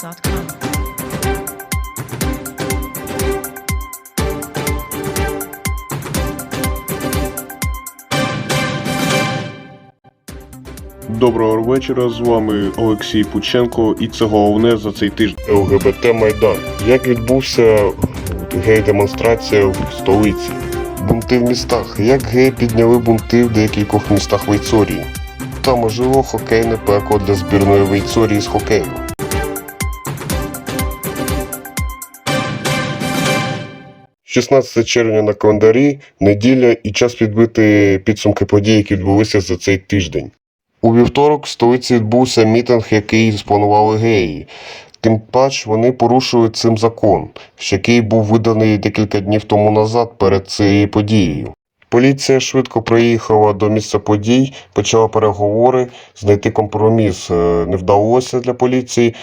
SoundCloud.com. Доброго вечора, з вами Олексій Пученко, і це головне за цей тиждень. ЛГБТ Майдан. Як відбувся гей-демонстрація в столиці? Бунти в містах. Як геї підняли бунти в декількох містах Вейцорії? Та можливо хокейне пекло для збірної Вейцорії з хокею. – 16 червня на календарі, неділя і час підбити підсумки подій, які відбулися за цей тиждень. У вівторок в столиці відбувся мітинг, який спланували геї. Тим пач вони порушили цим закон, який був виданий декілька днів тому назад перед цією подією. Поліція швидко приїхала до місця подій, почала переговори, знайти компроміс е, не вдалося для поліції.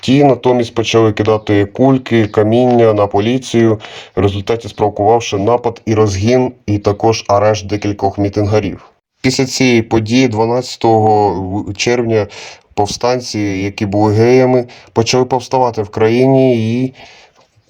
Ті натомість почали кидати кульки, каміння на поліцію, в результаті спровокувавши напад і розгін, і також арешт декількох мітингарів. Після цієї події, 12 червня, повстанці, які були геями, почали повставати в країні і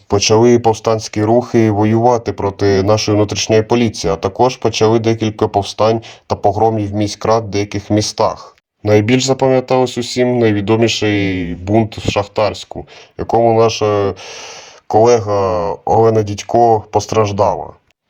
почали повстанські рухи воювати проти нашої внутрішньої поліції, а також почали декілька повстань та погромів міськрад в деяких містах. Найбільш запам'яталось усім найвідоміший бунт в Шахтарську, якому наша колега Олена Дідько постраждала.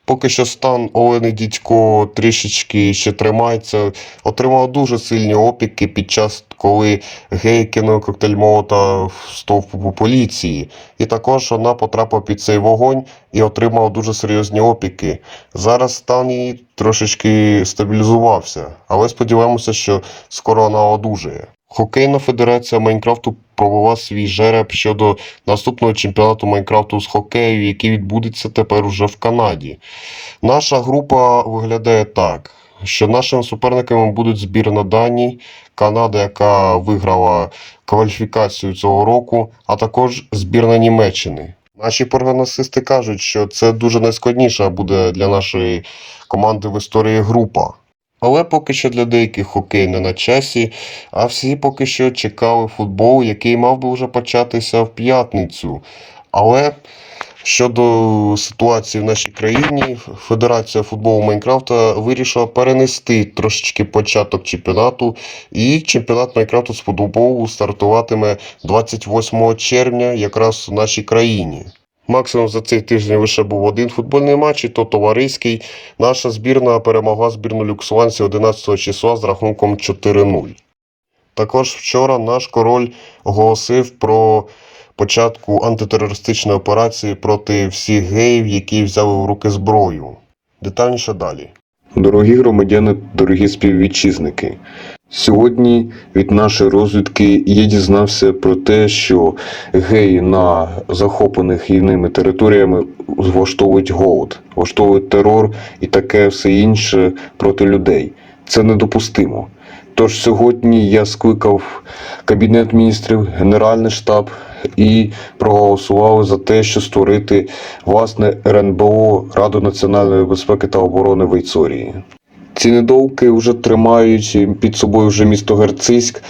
Поки що стан Олени Дідько трішечки ще тримається. Отримав дуже сильні опіки під час, коли гей кинув коктейль молота в стовпу поліції. І також вона потрапила під цей вогонь і отримала дуже серйозні опіки. Зараз стан її трошечки стабілізувався, але сподіваємося, що скоро вона одужає. Хокейна федерація Майнкрафту провела свій жереб щодо наступного чемпіонату Майнкрафту з хокею, який відбудеться тепер уже в Канаді. Наша група виглядає так, що нашими суперниками будуть збірна Данії, Канада, яка виграла кваліфікацію цього року, а також збірна Німеччини. Наші прогнозисти кажуть, що це дуже найскладніша буде для нашої команди в історії група. Але поки що для деяких хокей не на часі, а всі поки що чекали футбол, який мав би вже початися в п'ятницю. Але щодо ситуації в нашій країні, Федерація футболу Майнкрафта вирішила перенести трошечки початок чемпіонату, і чемпіонат Майнкрафту з футболу стартуватиме 28 червня якраз в нашій країні. Максимум за цей тиждень лише був один футбольний матч, і то товариський. Наша збірна перемогла збірну Люксуанці 11 числа з рахунком 4-0. Також вчора наш король оголосив про початку антитерористичної операції проти всіх геїв, які взяли в руки зброю. Детальніше далі. Дорогі громадяни, дорогі співвітчизники. Сьогодні від нашої розвідки я дізнався про те, що геї на захоплених ними територіями влаштовують голод, влаштовують терор і таке все інше проти людей. Це недопустимо. Тож сьогодні я скликав Кабінет міністрів, Генеральний штаб і проголосували за те, що створити власне РНБО Раду національної безпеки та оборони Вейцорії. Ці недовки вже тримають під собою вже місто Герциськ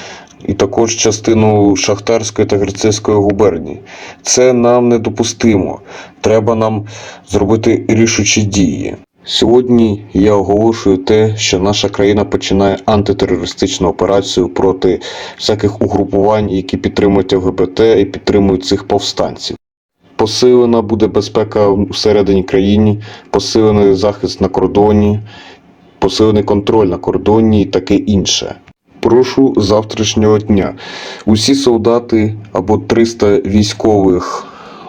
і також частину Шахтарської та Герцизької губернії. Це нам недопустимо. Треба нам зробити рішучі дії. Сьогодні я оголошую те, що наша країна починає антитерористичну операцію проти всяких угрупувань, які підтримують ЛГБТ і підтримують цих повстанців. Посилена буде безпека всередині країни, посилений захист на кордоні, посилений контроль на кордоні і таке інше. Прошу завтрашнього дня. Усі солдати або 300 військових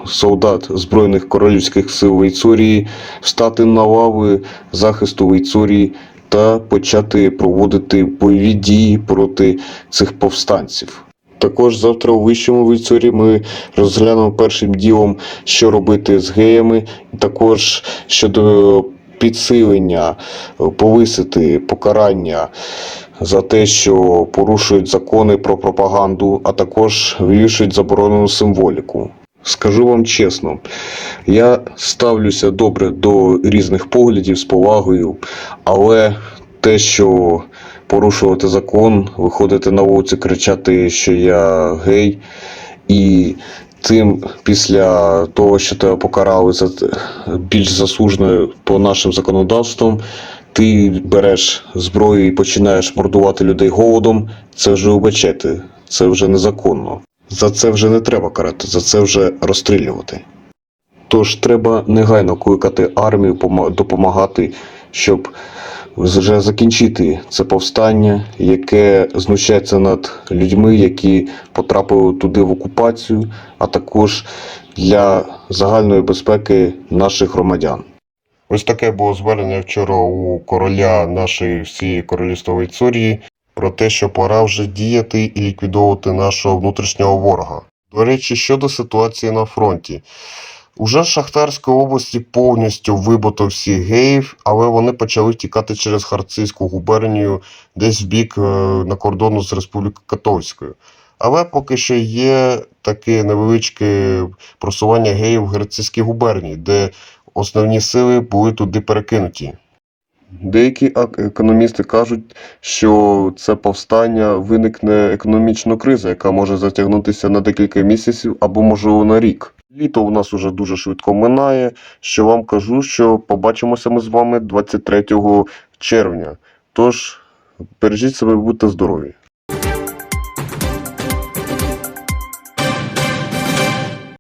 солдат Збройних королівських сил Вейцорії встати на лави захисту Вейцорії та почати проводити бойові дії проти цих повстанців. Також завтра у вищому війцорі ми розглянемо першим ділом, що робити з геями, також щодо підсилення, повисити покарання за те, що порушують закони про пропаганду, а також вивішують заборонену символіку. Скажу вам чесно, я ставлюся добре до різних поглядів з повагою, але те, що порушувати закон, виходити на вулиці, кричати, що я гей, і тим після того, що тебе покарали за більш заслуженою по нашим законодавствам, ти береш зброю і починаєш мордувати людей голодом, це вже убачити, це вже незаконно. За це вже не треба карати, за це вже розстрілювати. Тож треба негайно кликати армію, допомагати, щоб вже закінчити це повстання, яке знущається над людьми, які потрапили туди в окупацію, а також для загальної безпеки наших громадян. Ось таке було звернення вчора у короля нашої всієї королівства Вейцурії про те, що пора вже діяти і ліквідовувати нашого внутрішнього ворога. До речі, щодо ситуації на фронті. Уже Шахтарської області повністю вибито всіх геїв, але вони почали тікати через Харцизьку губернію десь в бік е, на кордону з Республікою Катовською. Але поки що є таке невеличке просування геїв в Герцизькій губернії, де основні сили були туди перекинуті. Деякі економісти кажуть, що це повстання виникне економічна криза, яка може затягнутися на декілька місяців або можливо на рік. Літо у нас уже дуже швидко минає. Що вам кажу, що побачимося ми з вами 23 червня. Тож бережіть себе, будьте здорові.